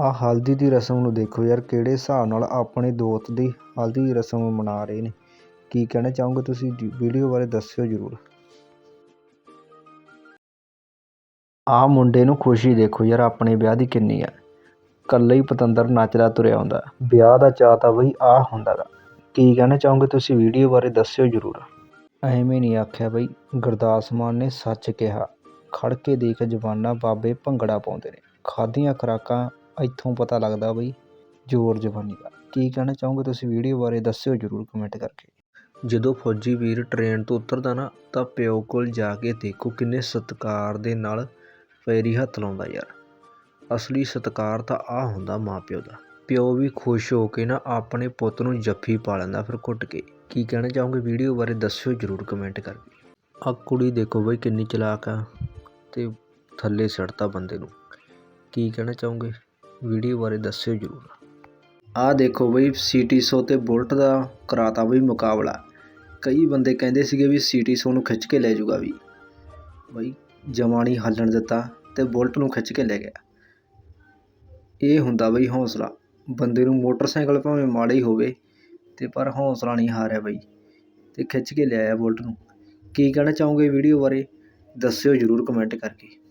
ਆਹ ਹਲਦੀ ਦੀ ਰਸਮ ਨੂੰ ਦੇਖੋ ਯਾਰ, ਕਿਹੜੇ ਹਿਸਾਬ ਨਾਲ ਆਪਣੇ ਦੋਸਤ ਦੀ ਹਲਦੀ ਦੀ ਰਸਮ ਮਨਾ ਰਹੇ ਨੇ। ਕੀ ਕਹਿਣਾ ਚਾਹੋਗੇ ਤੁਸੀਂ? ਵੀਡੀਓ ਬਾਰੇ ਦੱਸਿਓ ਜ਼ਰੂਰ। ਆਹ ਮੁੰਡੇ ਨੂੰ ਖੁਸ਼ੀ ਦੇਖੋ ਯਾਰ, ਆਪਣੇ ਵਿਆਹ ਦੀ ਕਿੰਨੀ ਆ। ਕੱਲਾ ਹੀ ਪਤੰਦਰ ਨੱਚਦਾ ਤੁਰਿਆ ਆਉਂਦਾ ਵਿਆਹ ਦਾ ਚਾਅ ਤਾਂ ਬਈ ਆਹ ਹੁੰਦਾ ਗਾ। ਕੀ ਕਹਿਣਾ ਚਾਹੋਗੇ ਤੁਸੀਂ? ਵੀਡੀਓ ਬਾਰੇ ਦੱਸਿਓ ਜ਼ਰੂਰ। ਐਵੇਂ ਨਹੀਂ ਆਖਿਆ ਬਈ। ਗੁਰਦਾਸ ਮਾਨ ਨੇ ਸੱਚ ਕਿਹਾ ਖੜ ਕੇ ਦੇਖ ਜਵਾਨਾ ਬਾਬੇ ਭੰਗੜਾ ਪਾਉਂਦੇ ਨੇ। ਖਾਧੀਆਂ ਖੁਰਾਕਾਂ ਇੱਥੋਂ ਪਤਾ ਲੱਗਦਾ ਬਈ ਜ਼ੋਰ ਜਵਾਨੀ ਦਾ। ਕੀ ਕਹਿਣਾ ਚਾਹੋਗੇ ਤੁਸੀਂ ਵੀਡੀਓ ਬਾਰੇ ਦੱਸਿਓ ਜ਼ਰੂਰ ਕਮੈਂਟ ਕਰਕੇ। ਜਦੋਂ ਫੌਜੀ ਵੀਰ ਟ੍ਰੇਨ ਤੋਂ ਉਤਰਦਾ ਨਾ, ਤਾਂ ਪਿਓ ਕੋਲ ਜਾ ਕੇ ਦੇਖੋ ਕਿੰਨੇ ਸਤਿਕਾਰ ਦੇ ਨਾਲ ਪੈਰੀ ਹੱਥ ਲਾਉਂਦਾ ਯਾਰ। ਅਸਲੀ ਸਤਿਕਾਰ ਤਾਂ ਆ ਹੁੰਦਾ ਮਾਂ ਪਿਓ ਦਾ। ਪਿਓ ਵੀ ਖੁਸ਼ ਹੋ ਕੇ ਨਾ ਆਪਣੇ ਪੁੱਤ ਨੂੰ ਜੱਫੀ ਪਾ ਲੈਂਦਾ ਫਿਰ ਘੁੱਟ ਕੇ। ਕੀ ਕਹਿਣਾ ਚਾਹੋਗੇ ਵੀਡੀਓ ਬਾਰੇ ਦੱਸਿਓ ਜ਼ਰੂਰ ਕਮੈਂਟ ਕਰਕੇ। ਆ ਕੁੜੀ ਦੇਖੋ ਬਈ ਕਿੰਨੀ ਚਲਾਕ ਆ ਤੇ ਥੱਲੇ ਸੜਤਾ ਬੰਦੇ ਨੂੰ। ਕੀ ਕਹਿਣਾ ਚਾਹੋਗੇ? ਵੀਡੀਓ ਬਾਰੇ ਦੱਸਿਓ ਜ਼ਰੂਰ। ਆਹ ਦੇਖੋ ਬਈ ਸੀਟੀ 100 ਤੇ ਬੁਲਟ ਦਾ ਕਰਾਤਾ ਬਈ ਮੁਕਾਬਲਾ। ਕਈ ਬੰਦੇ ਕਹਿੰਦੇ ਸੀਗੇ ਵੀ ਸੀਟੀ 100 ਨੂੰ ਖਿੱਚ ਕੇ ਲੈ ਜਾਊਗਾ ਵੀ। ਬਈ ਜਮਾਣੀ ਹੱਲਣ ਦਿੱਤਾ ਤੇ ਬੁਲਟ ਨੂੰ ਖਿੱਚ ਕੇ ਲੈ ਗਿਆ। ਇਹ ਹੁੰਦਾ ਬਈ ਹੌਸਲਾ। ਬੰਦੇ ਨੂੰ ਮੋਟਰਸਾਈਕਲ ਭਾਵੇਂ ਮਾੜਾ ਹੀ ਹੋਵੇ, ਤੇ ਪਰ ਹੌਸਲਾ ਨਹੀਂ ਹਾਰਿਆ ਬਈ, ਤੇ ਖਿੱਚ ਕੇ ਲਿਆਇਆ ਬੁਲਟ ਨੂੰ। ਕੀ ਕਹਿਣਾ ਚਾਹੋਗੇ ਵੀਡੀਓ ਬਾਰੇ? ਦੱਸਿਓ ਜ਼ਰੂਰ ਕਮੈਂਟ ਕਰਕੇ।